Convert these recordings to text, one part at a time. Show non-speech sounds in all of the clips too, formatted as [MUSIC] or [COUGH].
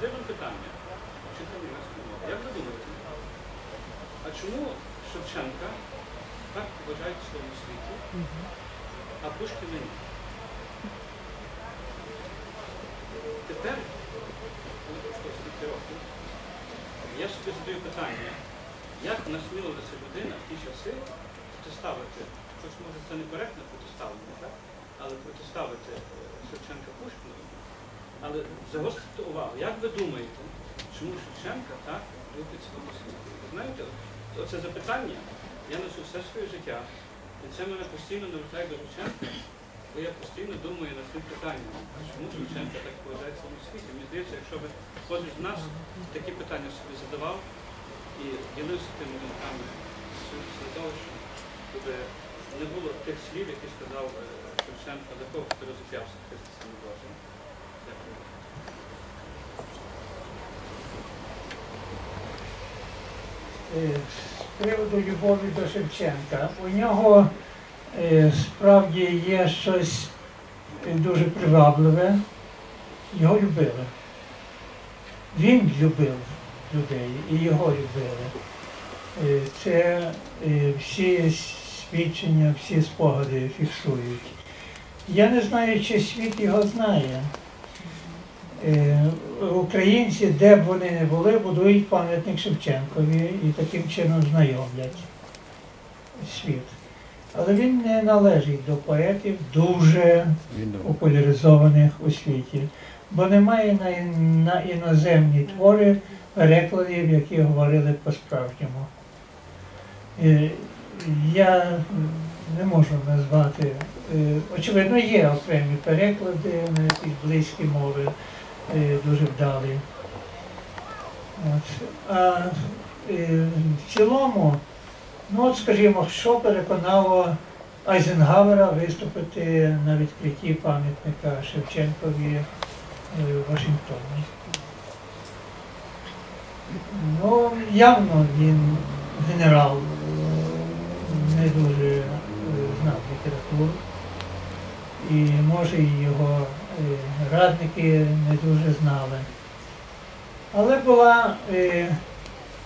задаю вам питання. Як ви думаєте? А чому Шевченка так вважають в своєму світі, а Пушкіна ні? Тепер, стільки років, я собі задаю питання, як насмілилася людина в ті часи протиставити, хоч може це некоректне протиставлення, але протиставити е, Шевченка Пушкіну, але загострити увагу. Як ви думаєте, чому Шевченка так любить свого? Ви знаєте, оце запитання я несу все своє життя, і це мене постійно навертає до Шевченка, бо я постійно думаю над цим питанням, чому Шевченка так поважає своєму світі. Мені здається, якщо би кожен з нас такі питання собі задавав і ділився тими думками для того, щоб не було тих слів, які сказав е, Шевченко, за кого ти розіп'явся Христос Божий. Дякую. Е, З приводу любові до Шевченка. У нього е, справді є щось е, дуже привабливе. Його любили. Він любив людей і його любили. Е, Це е, всі свідчення, всі спогади фіксують. Я не знаю, чи світ його знає. Е, Українці, де б вони не були, будують пам'ятник Шевченкові і таким чином знайомлять світ. Але він не належить до поетів дуже популяризованих у світі, бо немає на, іноземні твори перекладів, які говорили по-справжньому. Е, Я не можу назвати, е, очевидно, є окремі переклади на якісь близькі мови, дуже вдалі. От. А е, в цілому, ну от скажімо, що переконало Айзенгауера виступити на відкритті пам'ятника Шевченкові е, в Вашингтоні. Ну, явно він генерал е, не дуже е, знав літературу. І може його е, радники не дуже знали. Але була е,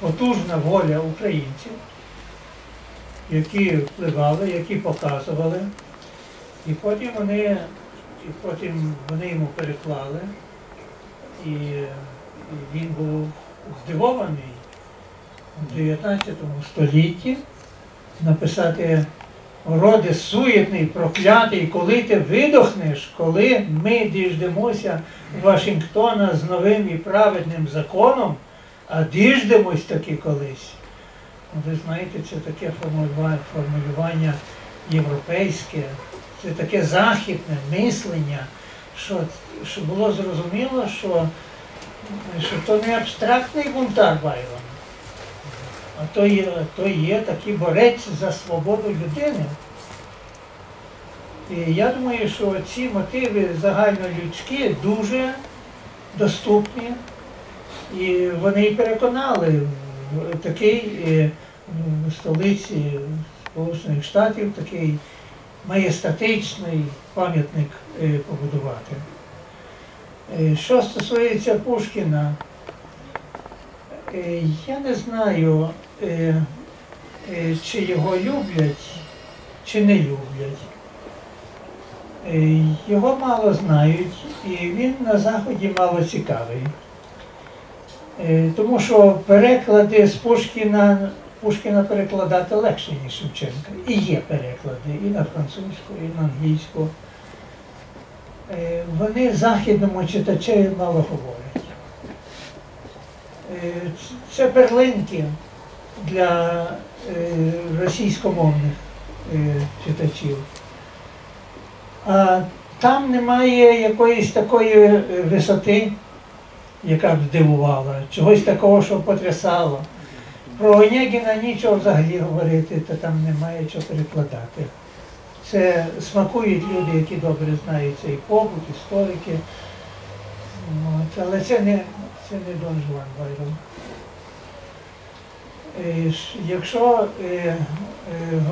потужна воля українців, які впливали, які показували, і потім вони, і потім вони йому переклали, і, і він був здивований у 19 столітті написати роди суєтний, проклятий, коли ти видохнеш, коли ми діждемося Вашингтона з новим і праведним законом, а діждемось таки колись. Ну, Ви знаєте, це таке формулювання, європейське, це таке західне мислення, що, що було зрозуміло, що, що то не абстрактний бунтар Байрон, то є, то є такий борець за свободу людини. І я думаю, що ці мотиви загальнолюдські дуже доступні. І вони переконали такий е, в столиці Сполучених Штатів такий маєстатичний пам'ятник е, побудувати. Е, Що стосується Пушкіна, я не знаю, е, е, чи його люблять, чи не люблять. Е, Його мало знають, і він на Заході мало цікавий. Е, Тому що переклади з Пушкіна, Пушкіна перекладати легше, ніж Шевченка. І є переклади і на французьку, і на англійську. Е, Вони західному читачеві мало говорять. Це перлинки для е, російськомовних е, читачів. А там немає якоїсь такої висоти, яка б здивувала, чогось такого, що потрясало. Про Онегіна нічого взагалі говорити, то там немає чого перекладати. Це смакують люди, які добре знають цей побут, історики. От, але це не, це не Дон Жуан Байрон. Якщо е, е,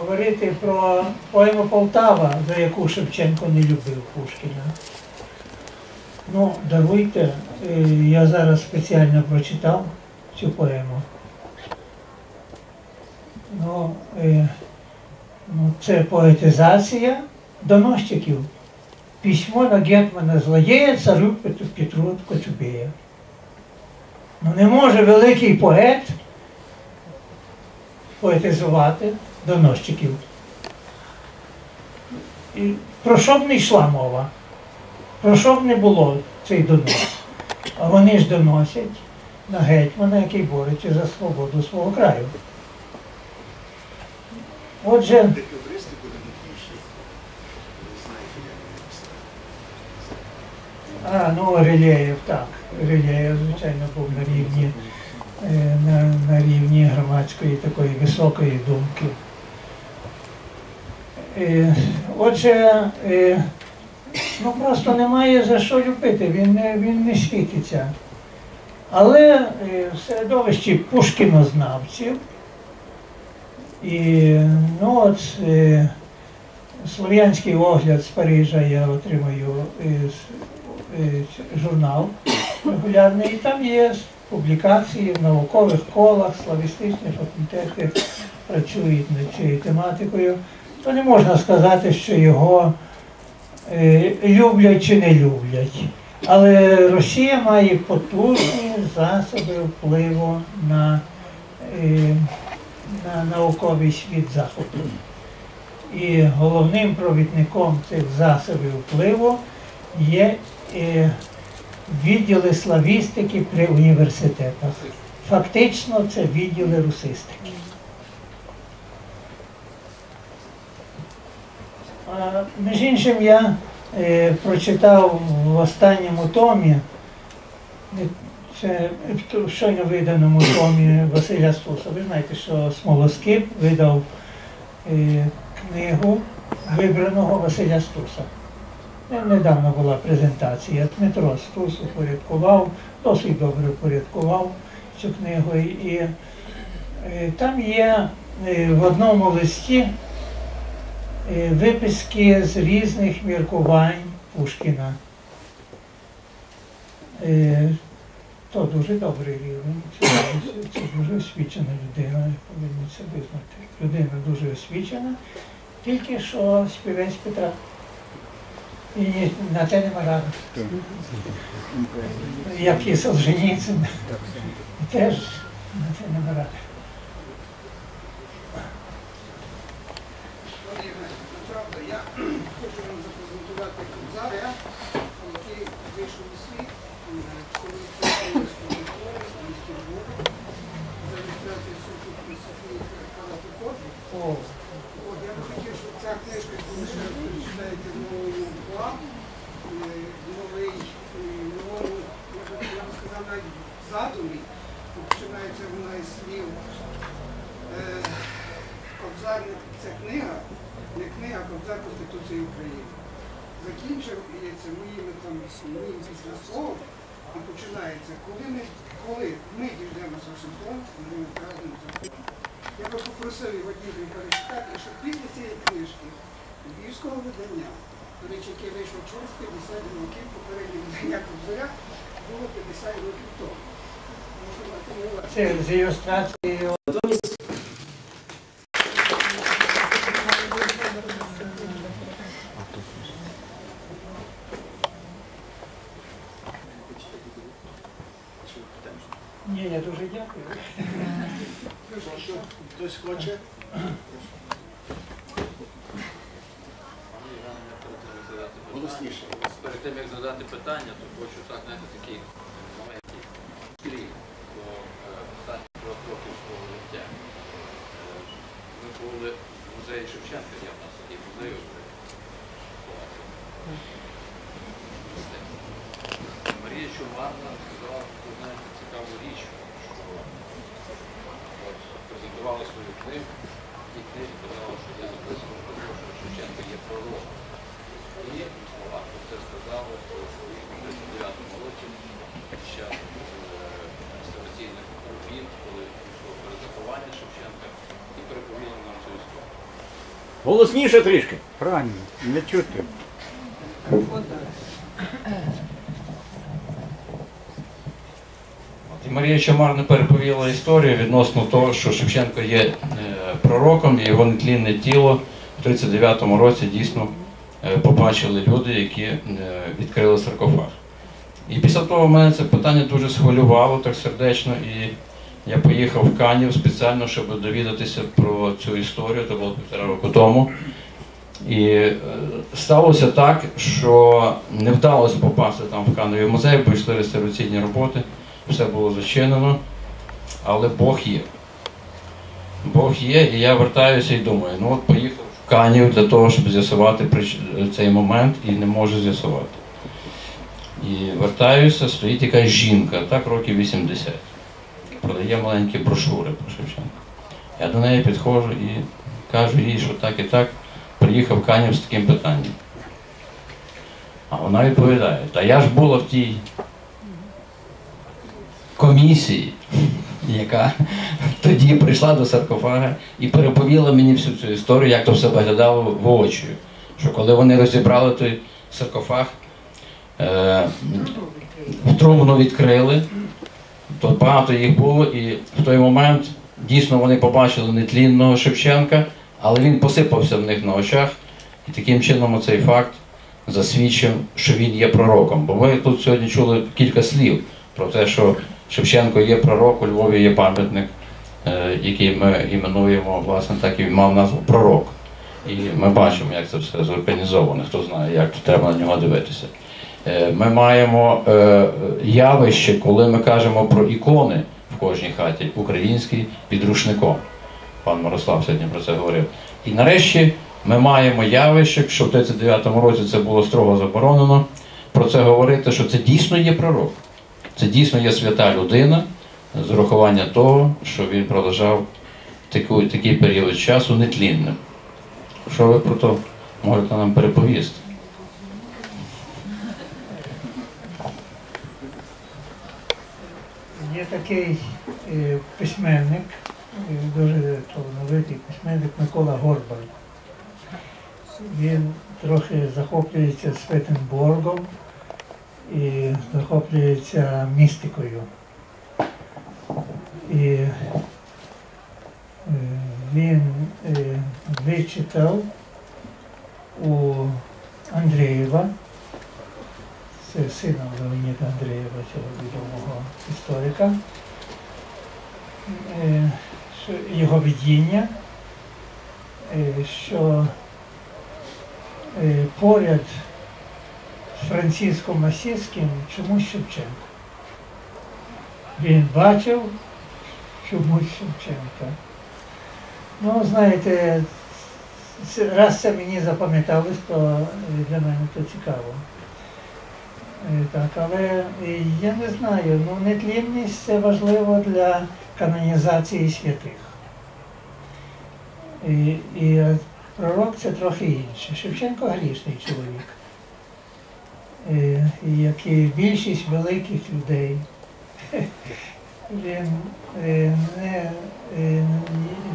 говорити про поему Полтава, за яку Шевченко не любив Пушкіна, Ну, даруйте, е, я зараз спеціально прочитав цю поему. Ну, ну, це поетизація доносчиків. Письмо на гетмана злодія царю Петру Коцюбея. Ну не може великий поет поетизувати доносчиків. І про що б не йшла мова? Про що б не було цей донос? А вони ж доносять на гетьмана, який бореться за свободу свого краю. Отже, а, ну Релєєв, так. Релєєв, звичайно, був на рівні, е, на, на рівні громадської такої високої думки. Е, Отже, е, ну просто немає за що любити, він не, він не світиться. Але в середовищі пушкінознавців і ну от Слов'янський огляд з Парижа я е, журнал регулярний, і там є публікації в наукових колах, славістичні факультети працюють над цією тематикою. То не можна сказати, що його е, люблять чи не люблять. Але Росія має потужні засоби впливу на, е, на науковий світ Заходу. І головним провідником цих засобів впливу є е, відділи славістики при університетах. Фактично це відділи русистики. Між іншим, я е, прочитав в останньому томі, це в щойно виданому томі Василя Стуса. Ви знаєте, що Смолоскип видав е, книгу вибраного Василя Стуса. Е, Недавно була презентація. Дмитро Стус упорядкував, досить добре упорядкував цю книгу. І е, там є е, в одному листі е, виписки з різних міркувань Пушкіна. То дуже добрий рівень. Це, це дуже освічена людина, повинні це визнати. Людина дуже освічена, тільки що співець Петра. І на те нема ради. Як і Солженіцин. Теж на це нема. Правда, я хочу вам запрезентувати Кобзаря, який вийшов світ, коли місті Львові за ілюстрацією Софії Софії От я би хотів, щоб ця книжка, коли ще прочитаєте новий новий, я би сказав, навіть задумі, починається вона із слів. Кобзар не- це книга, не книга, а Кобзар Конституції України. Закінчив це моїми там моїм післясловом і починається, коли ми, коли ми дійдемо з Вашингтон, ми вкрадемо закон. Я би попросив його дітей перечитати, щоб після цієї книжки львівського видання, до речі, яке вийшло через 50 років, попереднє видання Кобзаря було 50 років тому. Це з ілюстрацією. Ні, я дуже дякую. Хтось хоче? [CLEARS THROAT] Голосніше. Перед тим як задати питання, то хочу так знаєте, такий Голосніше трішки. Правильно, не чути. Марія Чамарно переповіла історію відносно того, що Шевченко є е, пророком і його нетлінне тіло в 39-му році дійсно е, побачили люди, які е, відкрили саркофаг. І після того в мене це питання дуже схвилювало так сердечно. і я поїхав в Канів спеціально, щоб довідатися про цю історію, це було півтора року тому. І е, сталося так, що не вдалося попасти там в Кановий музей, бо йшли реставраційні роботи, все було зачинено, але Бог є. Бог є, і я вертаюся і думаю, ну от поїхав в Канів для того, щоб з'ясувати цей момент і не можу з'ясувати. І вертаюся, стоїть якась жінка, так років 80. Продає маленькі брошури про Шевченка. Я до неї підходжу і кажу їй, що так і так приїхав Канів з таким питанням. А вона відповідає, та я ж була в тій комісії, яка тоді прийшла до саркофага і переповіла мені всю цю історію, як то все виглядало воочію. Що коли вони розібрали той саркофаг, е, трумну відкрили, то багато їх було, і в той момент дійсно вони побачили нетлінного Шевченка, але він посипався в них на очах, і таким чином цей факт засвідчив, що він є пророком. Бо ми тут сьогодні чули кілька слів про те, що Шевченко є пророк, у Львові є пам'ятник, е, який ми іменуємо, власне, так і мав назву пророк. І ми бачимо, як це все зорганізовано, хто знає, як треба на нього дивитися. Е, Ми маємо е, явище, коли ми кажемо про ікони в кожній хаті, український під рушником. Пан Мирослав сьогодні про це говорив. І нарешті ми маємо явище, що в 39-му році це було строго заборонено, про це говорити, що це дійсно є пророк. Це дійсно є свята людина з урахування того, що він пролежав такий період часу нетлінним. Що ви про то можете нам переповісти? Є такий е, письменник, е, дуже талановитий письменник Микола Горбаль. Він трохи захоплюється Светенборгом і захоплюється містикою. І е, він вичитав у Андрієва, це сина Леоніда Андрієва, цього відомого історика, е, його видіння, е, що е, поряд з Франциском Асійським чомусь Шевченко. Він бачив чомусь Шевченка. Ну, знаєте, раз це мені запам'яталось, то для мене то цікаво. Е, Так, але е, я не знаю, ну нетлінність це важливо для канонізації святих. І, і пророк це трохи інше. Шевченко грішний чоловік. Е, Як і більшість великих людей. [LAUGHS] Він, не, е,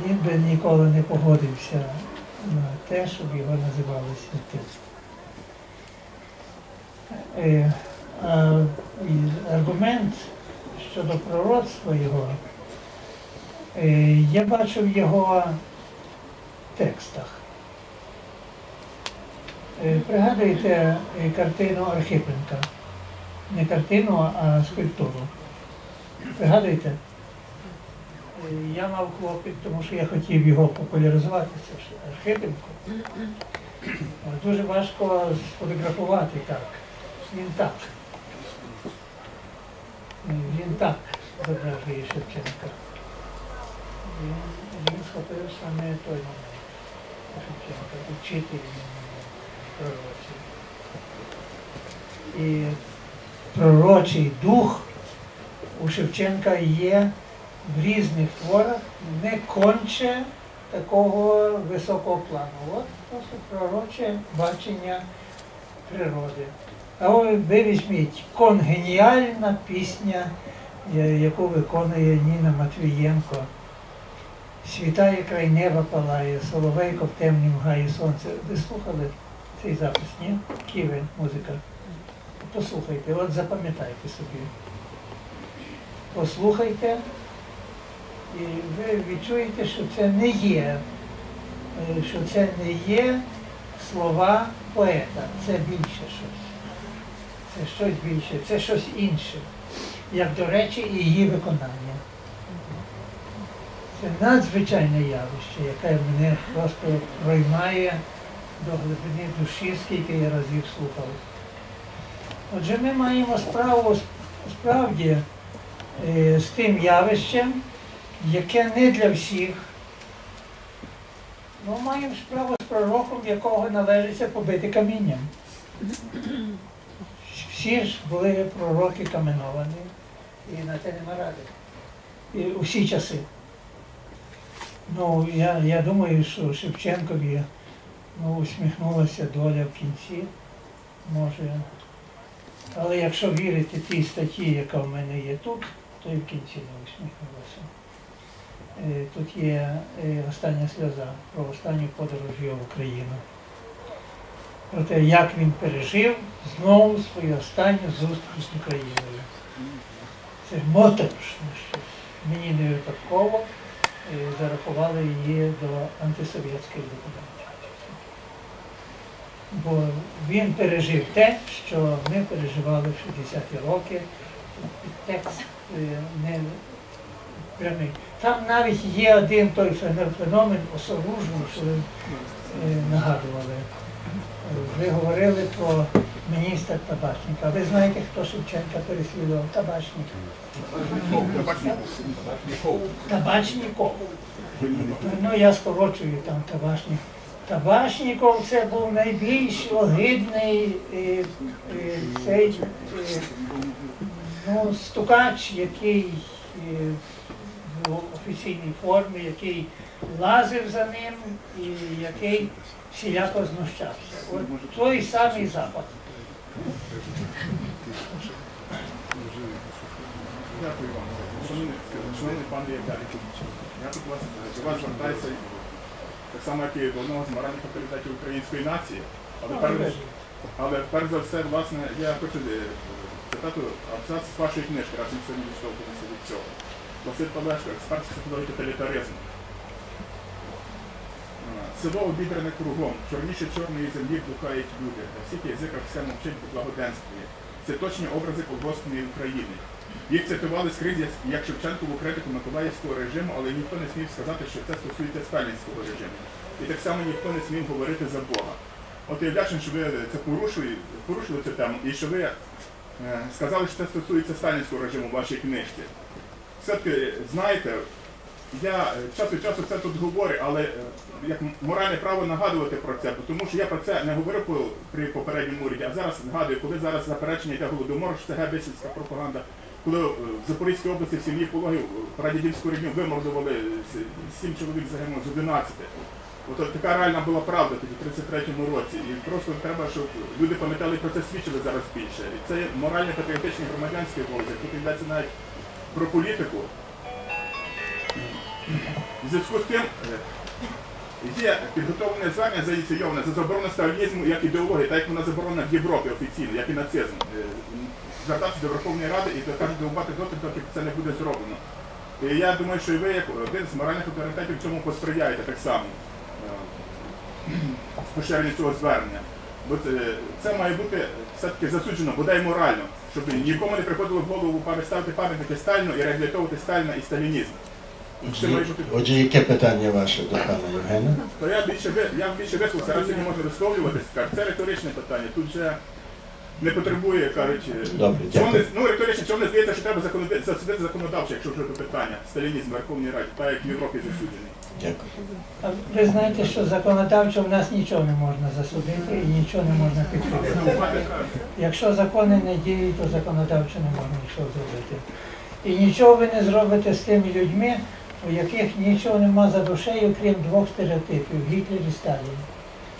він би ніколи не погодився на те, щоб його називали святим. Е, а аргумент щодо пророцтва його, е, я бачу в його текстах. Е, Пригадуєте картину Архипенка? Не картину, а скульптуру. Пригадуєте? Я мав клопіт, тому що я хотів його популяризувати, це ж Архипенко. Дуже важко сфотографувати так. Він так. Він так зображує Шевченка. Він, він схопив саме той момент Шевченка, учитель пророчий. І пророчий дух у Шевченка є в різних творах не конче такого високого плану. От просто пророче бачення природи. А ви візьміть конгеніальна пісня, яку виконує Ніна Матвієнко. Світає край неба палає, соловейко в темнім гаї сонце. Ви слухали цей запис, ні? Ківен, музика. Послухайте, от запам'ятайте собі. послухайте, і ви відчуєте, що це не є, е, що це не є слова поета, це більше щось. Це щось більше, це щось інше, як, до речі, і її виконання. Це надзвичайне явище, яке мене просто проймає до глибини душі, скільки я разів слухав. Отже, ми маємо справу справді е, з тим явищем, яке не для всіх. Ми маємо справу з пророком, якого належиться побити камінням. Всі ж були пророки каменовані, і на те нема ради. І у всі часи. Ну, я, я думаю, що Шевченкові ну, усміхнулася доля в кінці. Може. Але якщо вірити тій статті, яка в мене є тут, то і в кінці не усміхнулася. Е, Тут є е, остання сльоза про останню подорож в Україну. Про те, як він пережив знову свою останню зустріч з Україною. Це моторошне щось. Мені не випадково е, зарахували її до антисовєтських документів. Бо він пережив те, що ми переживали в 60-ті роки. Текст е, не прямий. Там навіть є один той феномен- осоружний, що ви е, нагадували. Ви говорили про міністра Табачника. Ви знаєте, хто Шевченка переслідував? Табачник. Табачников. Ну, я скорочую там табачник. Табачников це був найбільш огидний е, е, цей е, ну, стукач, який в офіційній формі, який лазив за ним і який всіляко знущався. От той самий запад. Дякую вам. Шановний, пан Віталій, я тут вас, до вас звертаюся так само, як і до одного з моральних авторитетів української нації. Але, перш, але перш за все, власне, я хочу е, цитату абзац з вашої книжки, раз він сьогодні відштовхнувся від цього. Василь Павлешко, експерт з психології тоталітаризму. Село обідрене кругом, чорніше чорної землі блукають люди. На всіх язиках все мовчить по благоденстві. Це точні образи колгоспної України. Їх цитували скрізь як- як Шевченкову критику Миколаївського режиму, але ніхто не смів сказати, що це стосується сталінського режиму. І так само ніхто не смів говорити за Бога. От я вдячний, що ви це порушили, порушили цю тему і що ви е, сказали, що це стосується сталінського режиму в вашій книжці. Все-таки, знаєте, я е, час від часу це тут говорю, але е, як моральне право нагадувати про це, тому що я про це не говорив при попередньому уряді, а зараз нагадую, коли зараз заперечення йде голодомор, що це гебесівська пропаганда, коли е, в Запорізькій області в сім'ї пологів прадідівську рідню вимордували с- сім чоловік загинуло з 11. От така реальна була правда тоді в 33-му році. І просто треба, щоб люди пам'ятали про це свідчили зараз більше. І це моральний патріотичний громадянський обов'язок. Тут йдеться навіть про політику. В зв'язку з тим е, є підготовлене звернення заініційоване за заборону сталінізму як ідеології, так як вона заборонена в Європі офіційно, як і нацизм. Е, Звертатися до Верховної Ради і кажуть, довбати доти, доки це не буде зроблено. І я думаю, що і ви, як один з моральних авторитетів, цьому посприяєте так само е, [CLEARS THROAT] з поширенням цього звернення. Бо це, має бути все-таки засуджено, бодай морально, щоб нікому не приходило в голову ставити пам'ятники Сталіну і реабілітовувати Сталіна і сталінізм. Отже, яке питання ваше до пана Євгена? то я більше ви- я більше висловився, раз сьогодні можна висловлюватися. кажуть, Це риторичне питання. Тут вже не потребує, кажуть, е, Добре, чого не, ну риторично, чого не здається, що треба законоди- засудити законодавчо, якщо вже це питання. Сталінізм в Верховній Раді, так як в Європі засуджений. Дякую. А Ви знаєте, що законодавчо в нас нічого не можна засудити і нічого не можна підтримати. Якщо закони не діють, то законодавчо не можна нічого зробити. І нічого ви не зробите з тими людьми, у яких нічого нема за душею, крім двох стереотипів Гітлер і Сталін.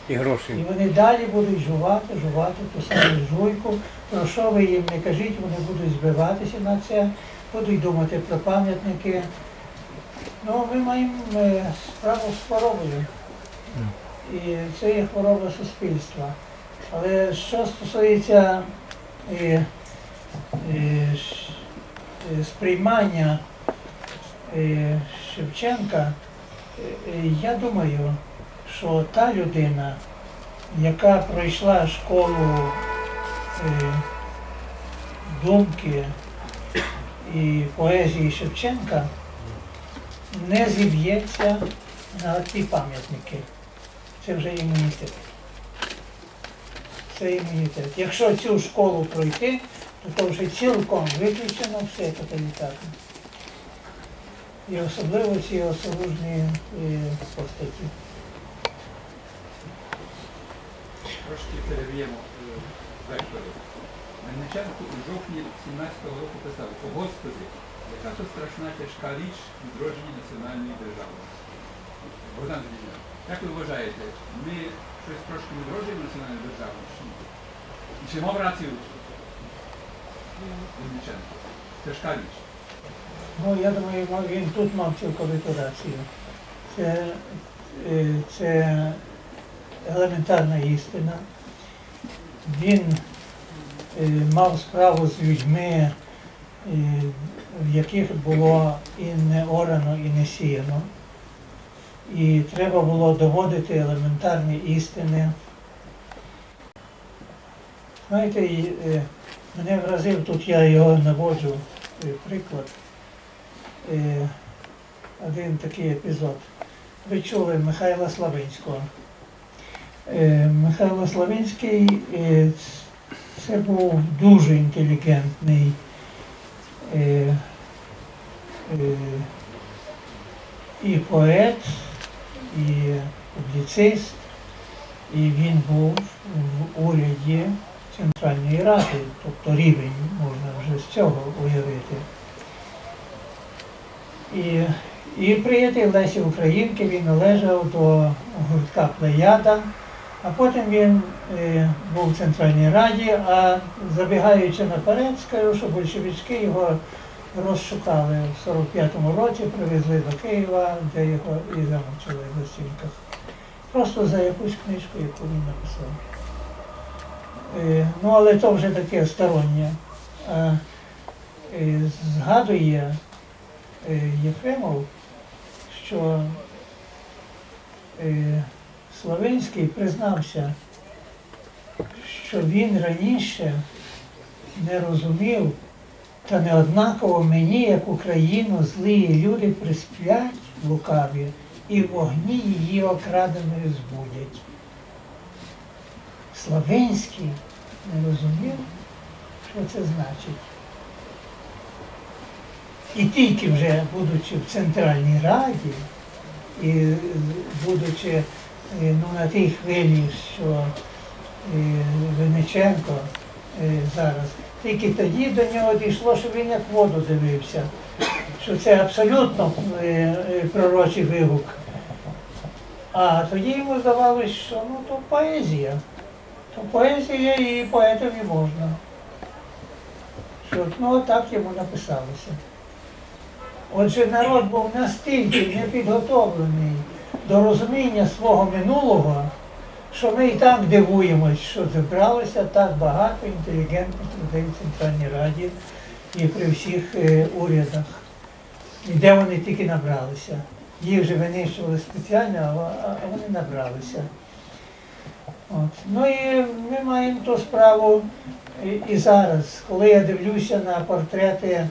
І гроші. І вони далі будуть жувати, жувати ту саму жуйку. Про що ви їм не кажіть, вони будуть збиватися на це, будуть думати про пам'ятники. Ну, ми маємо е, справу з хворобою. І це є хвороба суспільства. Але що стосується е, ш- е, сприймання Шевченка, е, е, я думаю, що та людина, яка пройшла школу е, думки і поезії Шевченка, не зіб'ється на ті пам'ятники. Це вже імунітет. Це імунітет. Якщо цю школу пройти, то то вже цілком виключено все тоталітарне. І особливо ці осоружні постаті. Трошки перевіємо вектори. Мельниченко у жовтні 17-го року писав, о Господи, яка то страшна тяжка річ відродження національної державності. Богдан Зміна, як ви вважаєте, ми щось трошки відроджуємо національну державність? чи ні? І чи мав рацію Мельниченко? Тяжка річ. Ну, я думаю, він тут мав цілковиту рацію. Це, е, це елементарна істина. Він е, мав справу з людьми, е, в яких було і не орано, і не сіяно. І треба було доводити елементарні істини. Знаєте, мене вразив, тут я його наводжу приклад один такий епізод. Ви чули Михайла Славинського. Е, Михайло Славинський е, це був дуже інтелігентний е, е, і поет, і публіцист, і він був в уряді Центральної Ради, тобто рівень можна вже з цього уявити. І, і приятель Лесі Українки, він належав до гуртка Плеяда, а потім він е, був в Центральній Раді, а забігаючи наперед, скажу, що большевички його розшукали в 45-му році, привезли до Києва, де його і замочили в гостинках. Просто за якусь книжку, яку він написав. Е, ну, але то вже таке стороннє. Е, згадує Єфремов, що е, Славинський признався, що він раніше не розумів, та не однаково мені, як Україну, злі люди присплять лукаві і вогні її окраденою збудять. Славинський не розумів, що це значить. І тільки вже будучи в Центральній Раді, і будучи е, ну, на тій хвилі, що е, Винниченко е, зараз, тільки тоді до нього дійшло, що він як воду дивився, що це абсолютно пророчий вигук. А тоді йому здавалось, що ну то поезія. То поезія і поетові можна. Що ну так йому написалося. Отже, народ був настільки непідготовлений до розуміння свого минулого, що ми і так дивуємось, що зібралося так багато інтелігентних людей в Центральній Раді і при всіх е, урядах. І де вони тільки набралися. Їх же винищували спеціально, а- вони набралися. От. Ну і ми маємо ту справу і зараз, коли я дивлюся на портрети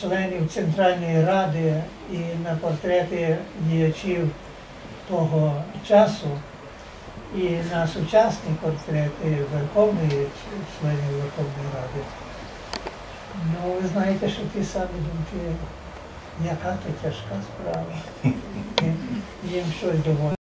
членів Центральної Ради і на портрети діячів того часу, і на сучасні портрети Верховної членів Верховної Ради. Ну, ви знаєте, що ті самі думки, яка то тяжка справа. Їм- щось доводить.